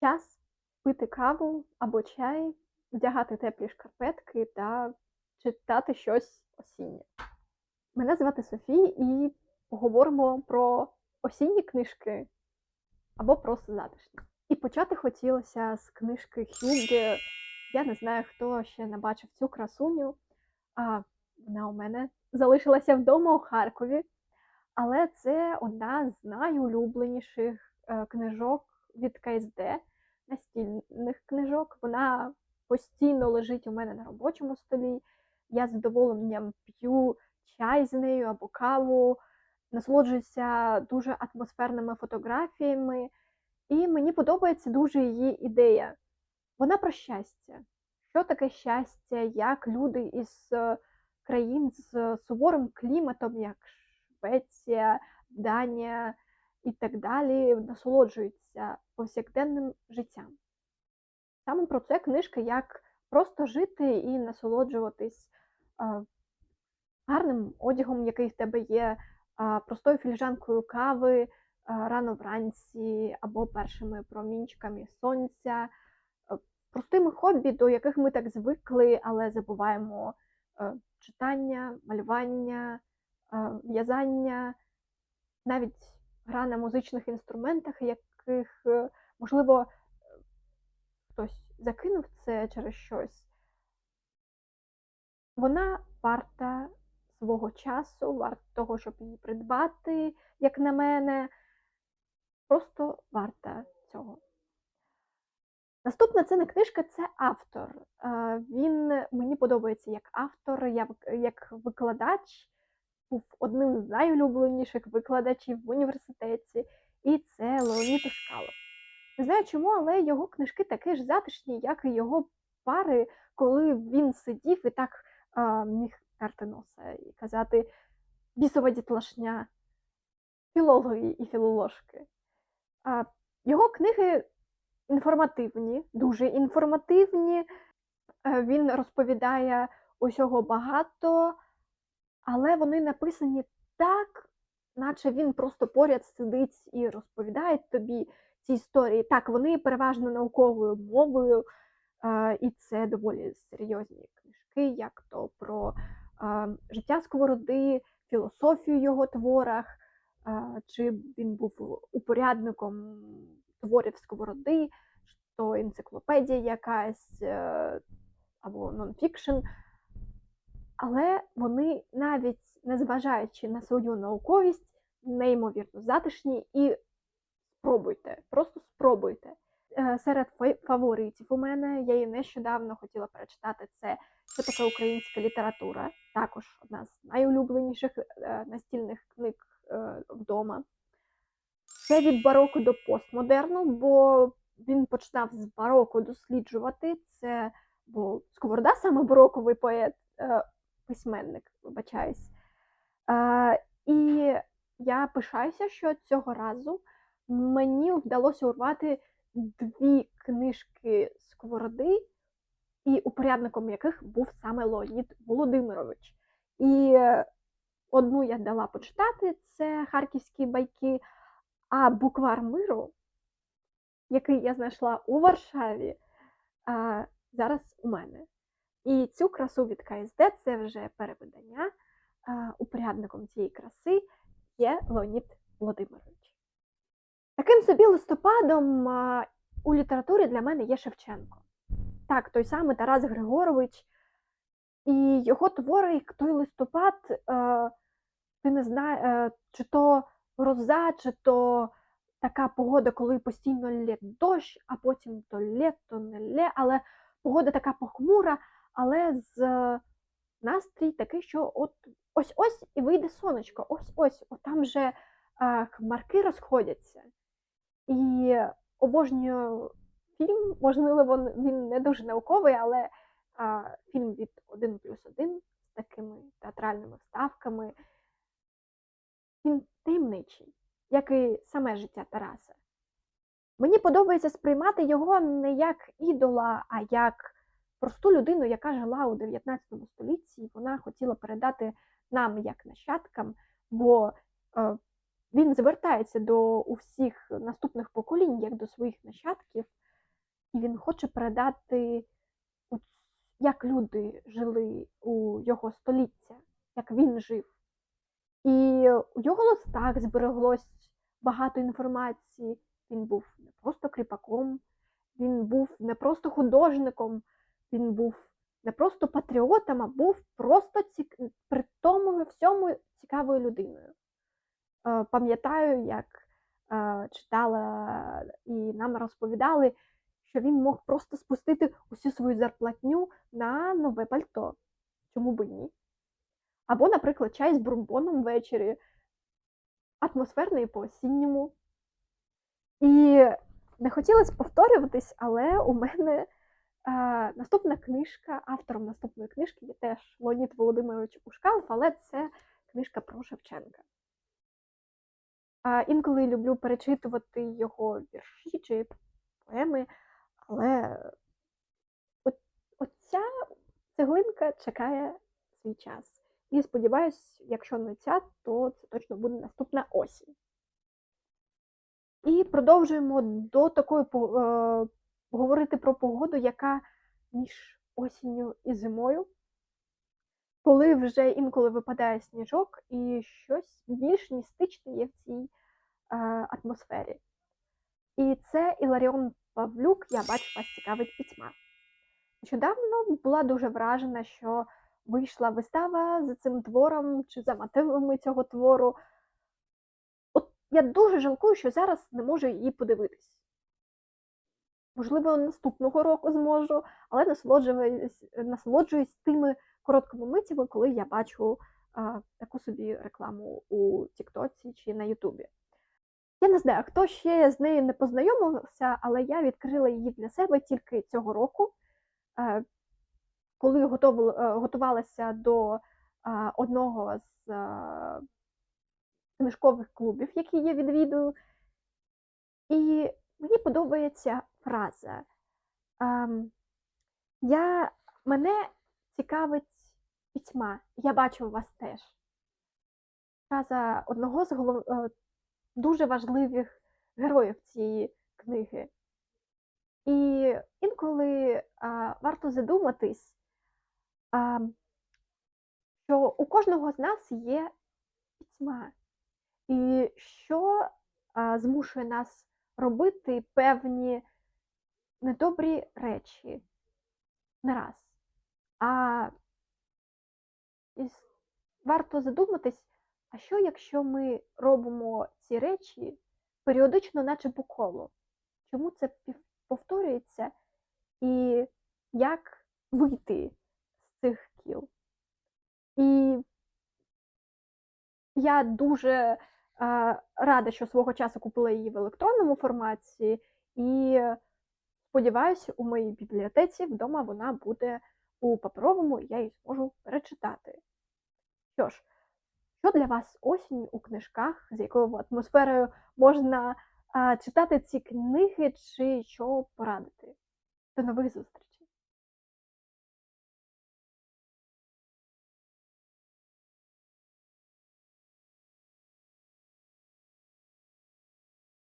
Час пити каву або чай, вдягати теплі шкарпетки та читати щось осіннє. Мене звати Софія, і поговоримо про осінні книжки або просто затишні. І почати хотілося з книжки Хюгге. Я не знаю, хто ще не бачив цю красуню. А вона у мене залишилася вдома у Харкові. Але це одна з найулюбленіших е, книжок від КСД, настільних книжок. Вона постійно лежить у мене на робочому столі. Я з задоволенням п'ю чай з нею або каву, насолоджуюся дуже атмосферними фотографіями, і мені подобається дуже її ідея. Вона про щастя. Що таке щастя, як люди із е, країн з суворим кліматом, як Швеція, Данія і так далі, насолоджуються повсякденним життям. Саме про це книжка, як просто жити і насолоджуватись гарним одягом, який в тебе є, простою філіжанкою кави рано вранці, або першими промінчиками сонця, простими хобі, до яких ми так звикли, але забуваємо читання, малювання, в'язання, навіть гра на музичних інструментах, яких, е, можливо, хтось закинув це через щось. Вона варта свого часу, варта того, щоб її придбати, як на мене. Просто варта цього. Наступна це не книжка, це автор. Е, Він мені подобається як автор, як викладач, був одним з найулюбленіших викладачів в університеті, і це Леонід Ушкалов. Не знаю чому, але його книжки такі ж затишні, як і його пари, коли він сидів і так а, міг терти носа і казати бісова дітлашня, філологи і філоложки. А, його книги інформативні, дуже інформативні. Е, Він розповідає усього багато, але вони написані так, наче він просто поряд сидить і розповідає тобі ці історії. Так, вони переважно науковою мовою, і це доволі серйозні книжки, як то про життя сковороди, філософію його творах, чи він був упорядником творів сковороди, то енциклопедія якась е, або нонфікшн. Але вони, навіть незважаючи на свою науковість, неймовірно затишні і спробуйте, просто спробуйте. Е, Серед фа- фаворитів у мене я її нещодавно хотіла перечитати. Це що таке українська література, також одна з найулюбленіших е, настільних книг е, вдома. Це від бароко до постмодерну, бо він починав з бароко досліджувати. Це бо Сковорода саме бароковий поет, письменник, вибачаюсь. І я пишаюся, що цього разу мені вдалося урвати дві книжки Сковороди, і упорядником яких був саме Леонід Володимирович. І одну я дала почитати, це харківські байки, а буквар миру, який я знайшла у Варшаві, зараз у мене. І цю красу від КСД це вже перевидання. Упорядником цієї краси є Леонід Володимирович. Таким собі листопадом у літературі для мене є Шевченко. Так, той самий Тарас Григорович. І його твори, той листопад, е, ти не знаєш, чи то гроза, чи то така погода, коли постійно лє дощ, а потім то лє, то не лє, але погода така похмура, але з е, настрій такий, що от ось-ось і вийде сонечко, ось-ось, от там вже хмарки розходяться. І обожнюю фільм, можливо, він не дуже науковий, але а, фільм від 1 плюс 1 з такими театральними вставками. Він таємничий, як і саме життя Тараса. Мені подобається сприймати його не як ідола, а як просту людину, яка жила у 19 столітті, і вона хотіла передати нам як нащадкам, бо е, він звертається до усіх наступних поколінь, як до своїх нащадків, і він хоче передати, як люди жили у його століття, як він жив. І у його листах збереглось багато інформації. Він був не просто кріпаком, він був не просто художником, він був не просто патріотом, а був просто цік... при тому всьому цікавою людиною. Е, Пам'ятаю, як е, читала і нам розповідали, що він мог просто спустити усю свою зарплатню на нове пальто. Чому би ні? Або, наприклад, чай з бурбоном ввечері, атмосферний по-осінньому. І не хотілося повторюватись, але у мене е, наступна книжка, автором наступної книжки є теж Леонід Володимирович Ушкалов, але це книжка про Шевченка. А інколи люблю перечитувати його вірші чи поеми, але от, оця цеглинка чекає свій час. І сподіваюсь, якщо не ця, то це точно буде наступна осінь. І продовжуємо до такої е, говорити про погоду, яка між осінню і зимою, коли вже інколи випадає сніжок, і щось більш містичне є в цій е, атмосфері. І це Іларіон Павлюк, я бачу, вас цікавить пітьма. Нещодавно була дуже вражена, що вийшла вистава за цим твором чи за мотивами цього твору. От я дуже жалкую, що зараз не можу її подивитись. Можливо, наступного року зможу, але насолоджуюсь, насолоджуюсь тими короткими миттями, коли я бачу а, таку собі рекламу у Тіктоці чи на Ютубі. Я не знаю, хто ще з нею не познайомився, але я відкрила її для себе тільки цього року, е, коли готов, е, готувалася до е, одного з е, книжкових клубів, які я відвідую. І мені подобається фраза. я, Мене цікавить пітьма, я бачу вас теж. Фраза одного з голов... е, дуже важливих героїв цієї книги. І інколи а, варто задуматись, а, що у кожного з нас є пітьма, і що а, змушує нас робити певні недобрі речі не раз. А варто задуматись, а що якщо ми робимо ці речі періодично, наче по колу? Чому це повторюється? І як вийти з цих кіл? І я дуже рада, що свого часу купила її в електронному форматі, і сподіваюся, у моїй бібліотеці вдома вона буде у паперовому, я її зможу перечитати. Що ж, що для вас осінь у книжках, з якою атмосферою можна а, читати ці книги, чи що порадити? До нових зустрічей!